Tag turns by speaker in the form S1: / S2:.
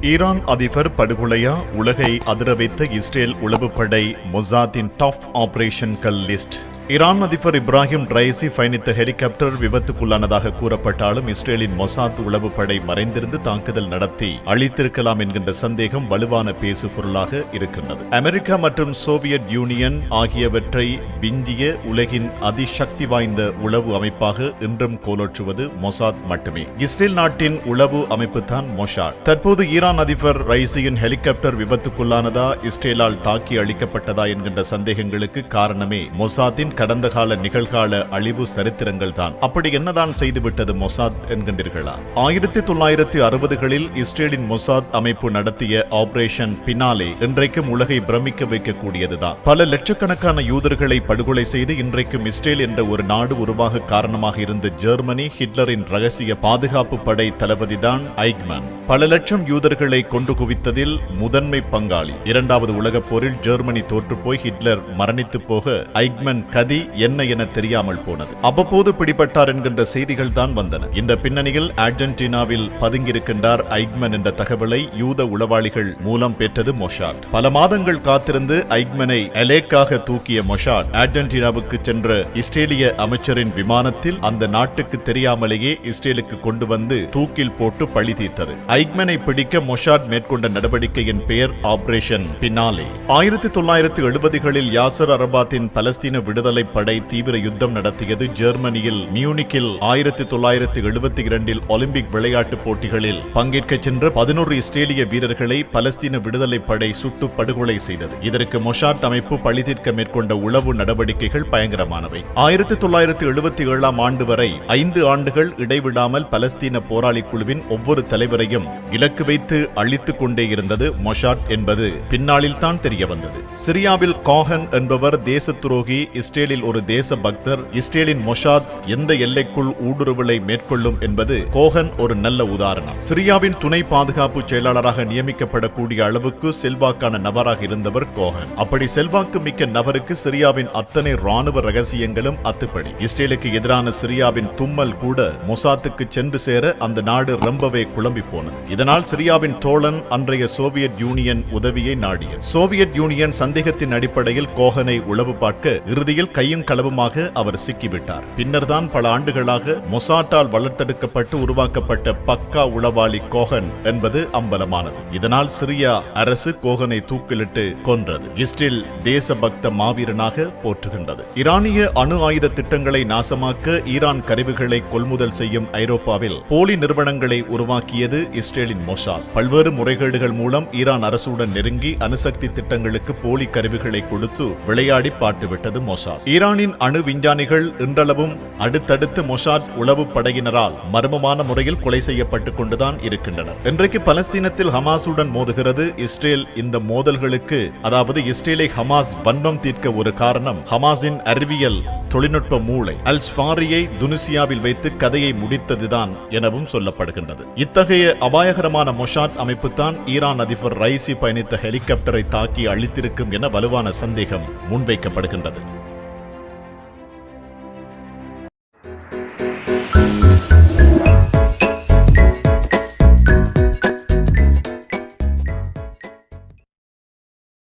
S1: Iran அதிபர் படுகொலையா உலகை அதிர வைத்த இஸ்ரேல் உளவுப்படை மொசாத்தின் டாப் ஆபரேஷன்கள் லிஸ்ட். ஈரான் அதிபர் இப்ராஹிம் ரைசி பயணித்த ஹெலிகாப்டர் விபத்துக்குள்ளானதாக கூறப்பட்டாலும் இஸ்ரேலின் மொசாத் உளவு படை மறைந்திருந்து தாக்குதல் நடத்தி அழித்திருக்கலாம் என்கின்ற சந்தேகம் வலுவான பேசு பொருளாக இருக்கின்றது. அமெரிக்கா மற்றும் சோவியத் யூனியன் ஆகியவற்றை விந்திய உலகின் அதிசக்தி வாய்ந்த உளவு அமைப்பாக இன்றும் கோலோற்றுவது மொசாத் மட்டுமே. இஸ்ரேல் நாட்டின் உளவு அமைப்பு தான் மொஷாட். தற்போது ஈரான் அதிபர் ரைசியின் ஹெலிகாப்டர் விபத்துக்குள்ளானதா இஸ்ரேலால் தாக்கி அழிக்கப்பட்டதா என்கின்ற சந்தேகங்களுக்கு காரணமே மொசாத்தின் கடந்த கால நிகழ்கால அழிவு சரித்திரங்கள் தான் அப்படி என்னதான் செய்துவிட்டது மொசாத் என்கின்றீர்களா? ஆயிரத்தி தொள்ளாயிரத்தி அறுபதுகளில் இஸ்ரேலின் மொசாத் அமைப்பு நடத்திய ஆபரேஷன் பினாலே இன்றைக்கும் உலகை பிரமிக்க வைக்கக்கூடியதுதான். பல லட்சக்கணக்கான யூதர்களை படுகொலை செய்து இன்றைக்கும் இஸ்ரேல் என்ற ஒரு நாடு உருவாக காரணமாக இருந்த ஜெர்மனி ஹிட்லரின் ரகசிய பாதுகாப்பு படை தளபதிதான் ஐக்மன். பல லட்சம் யூதர்களை கொண்டு குவித்ததில் முதன்மை பங்காளி. இரண்டாவது உலகப் போரில் ஜெர்மனி தோற்றுப்போய் ஹிட்லர் மரணித்து போக ஐக்மன் கதி என்ன என தெரியாமல் போனது. அவ்வப்போது பிடிபட்டார் என்கின்ற செய்திகள் தான் வந்தன. இந்த பின்னணியில் அர்ஜென்டினாவில் பதுங்கியிருக்கின்றார் ஐக்மன் என்ற தகவலை யூத உளவாளிகள் மூலம் பெற்றது மொஷாட். பல மாதங்கள் காத்திருந்து ஐக்மனை அலேக்காக தூக்கிய மொஷாட் அர்ஜென்டினாவுக்கு சென்ற இஸ்ரேலிய அமைச்சரின் விமானத்தில் அந்த நாட்டுக்கு தெரியாமலேயே இஸ்ரேலுக்கு கொண்டு வந்து தூக்கில் போட்டு பழி தீர்த்தது. ஐக்மனை பிடிக்க மொஷாட் மேற்கொண்ட நடவடிக்கையின் பெயர் ஆபரேஷன் பின்னாலே. ஆயிரத்தி தொள்ளாயிரத்தி எழுபதுகளில் யாசர் அரபாத்தின் பலஸ்தீன விடுதலை படை தீவிர யுத்தம் நடத்தியது ஜெர்மனியில் மியூனிக்கில் ஆயிரத்தி தொள்ளாயிரத்தி எழுபத்தி இரண்டில் ஒலிம்பிக் விளையாட்டுப் போட்டிகளில் பங்கேற்க சென்ற பதினோரு இஸ்ரேலிய வீரர்களை பலஸ்தீன விடுதலை படை சுட்டு படுகொலை செய்தது. இதற்கு மொஷாட் அமைப்பு பழிதீர்க்க மேற்கொண்ட உளவு நடவடிக்கைகள் பயங்கரமானவை. ஆயிரத்தி தொள்ளாயிரத்தி எழுபத்தி ஏழாம் ஆண்டு வரை ஐந்து ஆண்டுகள் இடைவிடாமல் பலஸ்தீன போராளி குழுவின் ஒவ்வொரு தலைவரையும் இலக்கு வைத்து அழித்துக் கொண்டே இருந்தது மொஷாட் என்பது பின்னாளில் தான் தெரிய வந்தது. சிரியாவில் காஹன் என்பவர் தேச துரோகி இஸ்ரேல் இஸ்ரேலில் ஒரு தேச பக்தர் இஸ்ரேலின் மொஷாத் எந்த எல்லைக்குள் ஊடுருவலை மேற்கொள்ளும் என்பது கோஹன் ஒரு நல்ல உதாரணம். சிரியாவின் துணை பாதுகாப்பு செயலாளராக நியமிக்கப்படக்கூடிய அளவுக்கு செல்வாக்கான நபராக இருந்தவர் கோஹன். அப்படி செல்வாக்கு மிக்க நபருக்கு சிரியாவின் அத்தனை ராணுவ ரகசியங்களும் அத்துப்படி. இஸ்ரேலுக்கு எதிரான சிரியாவின் தும்மல் கூட மொசாத்துக்கு சென்று சேர அந்த நாடு ரொம்பவே குழம்பி போனது. இதனால் சிரியாவின் தோழன் அன்றைய சோவியத் யூனியன் உதவியை நாடியது. சோவியத் யூனியன் சந்தேகத்தின் அடிப்படையில் கோஹனை உளவு பார்க்க இறுதியில் கையும் களவுமாக அவர் சிக்கிவிட்டார். பின்னர்தான் பல ஆண்டுகளாக மொசாட்டால் வளர்த்தெடுக்கப்பட்டு உருவாக்கப்பட்ட பக்கா உளவாளி கோகன் என்பது அம்பலமானது. இதனால் சிரியா அரசு கோகனை தூக்கிலிட்டு கொன்றது. இஸ்ரேல் தேசபக்த மாவீரனாக போற்றுகின்றது. ஈரானிய அணு ஆயுத திட்டங்களை நாசமாக்க ஈரான் கருவிகளை கொள்முதல் செய்யும் ஐரோப்பாவில் போலி நிறுவனங்களை உருவாக்கியது இஸ்ரேலின் மொசாத் பல்வேறு முறைகேடுகள் மூலம் ஈரான் அரசுடன் நெருங்கி அணுசக்தி திட்டங்களுக்கு போலி கருவிகளை கொடுத்து விளையாடி பார்த்துவிட்டது மொசாத் ஈரானின் அணு விஞ்ஞானிகள் இன்றளவும் அடுத்தடுத்து மொசாத் உளவு படையினரால் மர்மமான முறையில் கொலை செய்யப்பட்டுக் கொண்டுதான் இருக்கின்றனர். இன்றைக்கு பலஸ்தீனத்தில் ஹமாஸுடன் மோதுகிறது இஸ்ரேல் இந்த மோதல்களுக்கு அதாவது இஸ்ரேலை ஹமாஸ் பண்பம் தீர்க்க ஒரு காரணம் ஹமாஸின் அறிவியல் தொழில்நுட்ப மூளை. அல் ஸ்வாரியை துனிசியாவில் வைத்து கதையை முடித்ததுதான் எனவும் சொல்லப்படுகின்றது. இத்தகைய அபாயகரமான மொஷாட் அமைப்புத்தான் ஈரான் அதிபர் ரைசி பயணித்த ஹெலிகாப்டரை தாக்கி அழித்திருக்கும் என வலுவான சந்தேகம் முன்வைக்கப்படுகின்றது.